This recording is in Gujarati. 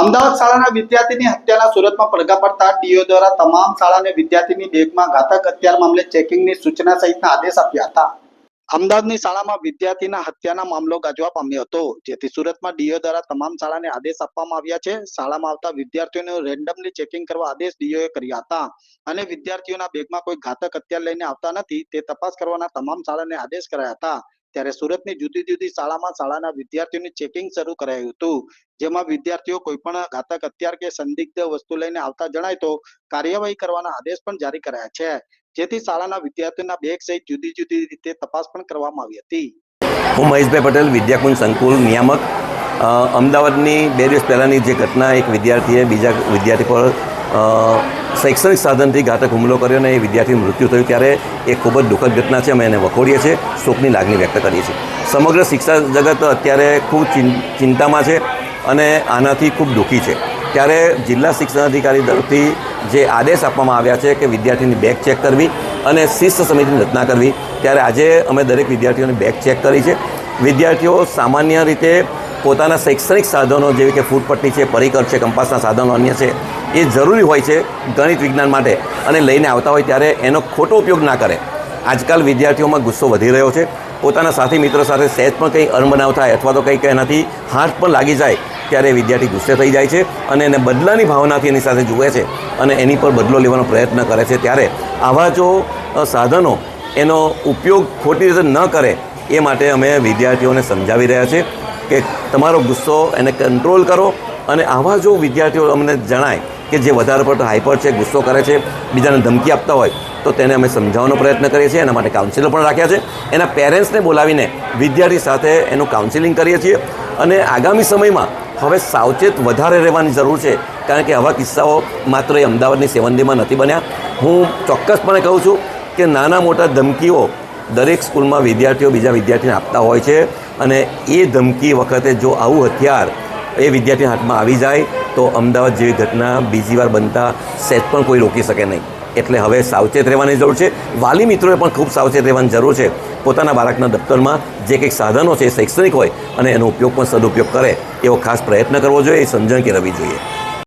અમદાવાદ શાળાના વિદ્યાર્થીની હત્યાના સુરતમાં પડઘા પડતા ડીઓ દ્વારા તમામ શાળાને વિદ્યાર્થીની બેગમાં ઘાતક હત્યા મામલે ચેકિંગની સૂચના સહિતના આદેશ આપ્યા હતા. અમદાવાદની શાળામાં વિદ્યાર્થીના હત્યાના મામલો ગાજવા પામ્યો હતો, જેથી સુરતમાં ડીઓ દ્વારા તમામ શાળાને આદેશ આપવામાં આવ્યા છે. શાળામાં આવતા વિદ્યાર્થીઓને રેન્ડમલી ચેકિંગ કરવા આદેશ ડીઓએ કર્યા હતા અને વિદ્યાર્થીઓના બેગમાં કોઈ ઘાતક હત્યા લઈને આવતા નથી, તે તપાસ કરવાના તમામ શાળાને આદેશ કરાયા હતા. ત્યારે સુરતની જુદી જુદી શાળામાં શાળાના વિદ્યાર્થીઓની ચેકિંગ શરૂ કરાયું હતું. જેમાં વિદ્યાર્થીઓ કોઈ પણ ઘાતક હથિયાર કે સંદિગ્ધ વસ્તુ લઈને આવતા જણાય તો કાર્યવાહી કરવાના આદેશ પણ જારી કરાયા છે. જેથી શાળાના વિદ્યાર્થીઓના બેગ સહિત જુદી જુદી રીતે તપાસ પણ કરવામાં આવી હતી. હું મહેશભાઈ પટેલ, વિદ્યાકુંજ સંકુલ નિયામક. અમદાવાદની બે દિવસ પહેલાંની જે ઘટના, એક વિદ્યાર્થીએ બીજા વિદ્યાર્થી પર શૈક્ષણિક સાધનથી ઘાતક હુમલો કર્યો અને એ વિદ્યાર્થીનું મૃત્યુ થયું ત્યારે એ ખૂબ જ દુઃખદ ઘટના છે. અમે એને વખોડીએ છીએ. શોકની લાગણી વ્યક્ત કરીએ છીએ. સમગ્ર શિક્ષા જગત અત્યારે ખૂબ ચિંતામાં છે અને આનાથી ખૂબ દુઃખી છે. ત્યારે જિલ્લા શિક્ષણાધિકારી તરફથી જે આદેશ આપવામાં આવ્યા છે કે વિદ્યાર્થીની બેગ ચેક કરવી અને શિસ્ત સમિતિની રચના કરવી, ત્યારે આજે અમે દરેક વિદ્યાર્થીઓની બેગ ચેક કરી છે. વિદ્યાર્થીઓ સામાન્ય રીતે પોતાના શૈક્ષણિક સાધનો, જેવી કે ફૂટપટ્ટી છે, પરિકર છે, કંપાસના સાધનો, અન્ય છે એ જરૂરી હોય છે ગણિત વિજ્ઞાન માટે. અને લઈને આવતા હોય ત્યારે એનો ખોટો ઉપયોગ ના કરે. આજકાલ વિદ્યાર્થીઓમાં ગુસ્સો વધી રહ્યો છે. પોતાના સાથી મિત્રો સાથે સહેજ પણ કંઈ અણબનાવ થાય અથવા તો કંઈક એનાથી હાથ પણ લાગી જાય ત્યારે વિદ્યાર્થી ગુસ્સે થઈ જાય છે અને એને બદલાની ભાવનાથી એની સાથે જુએ છે અને એની પર બદલો લેવાનો પ્રયત્ન કરે છે. ત્યારે આવા જો સાધનો એનો ઉપયોગ ખોટી રીતે ન કરે એ માટે અમે વિદ્યાર્થીઓને સમજાવી રહ્યા છીએ કે તમારો ગુસ્સો એને કંટ્રોલ કરો અને આવા જો વિદ્યાર્થીઓ અમને જણાય કે જે વધારે પડતો હાઈપર છે, ગુસ્સો કરે છે, બીજાને ધમકી આપતા હોય, તો તેને અમે સમજાવવાનો પ્રયત્ન કરીએ છીએ. એના માટે કાઉન્સિલર પણ રાખ્યા છે. એના પેરેન્ટ્સને બોલાવીને વિદ્યાર્થી સાથે એનું કાઉન્સિલિંગ કરીએ છીએ. અને આગામી સમયમાં હવે સાવચેત વધારે રહેવાની જરૂર છે, કારણ કે આવા કિસ્સાઓ માત્ર એ અમદાવાદની સેવંદીમાં નથી બન્યા. હું ચોક્કસપણે કહું છું કે નાના મોટા ધમકીઓ દરેક સ્કૂલમાં વિદ્યાર્થીઓ બીજા વિદ્યાર્થીને આપતા હોય છે. અને એ ધમકી વખતે જો આવું હથિયાર એ વિદ્યાર્થીના હાથમાં આવી જાય તો અમદાવાદ જેવી ઘટના બીજી વાર બનતા સહેજ પણ કોઈ રોકી શકે નહીં. એટલે હવે સાવચેત રહેવાની જરૂર છે. વાલી મિત્રોએ પણ ખૂબ સાવચેત રહેવાની જરૂર છે. પોતાના બાળકના દફતરમાં જે કંઈક સાધનો છે, શૈક્ષણિક હોય, અને એનો ઉપયોગ પણ સદુપયોગ કરે એવો ખાસ પ્રયત્ન કરવો જોઈએ, એ સમજણ કેળવવી જોઈએ.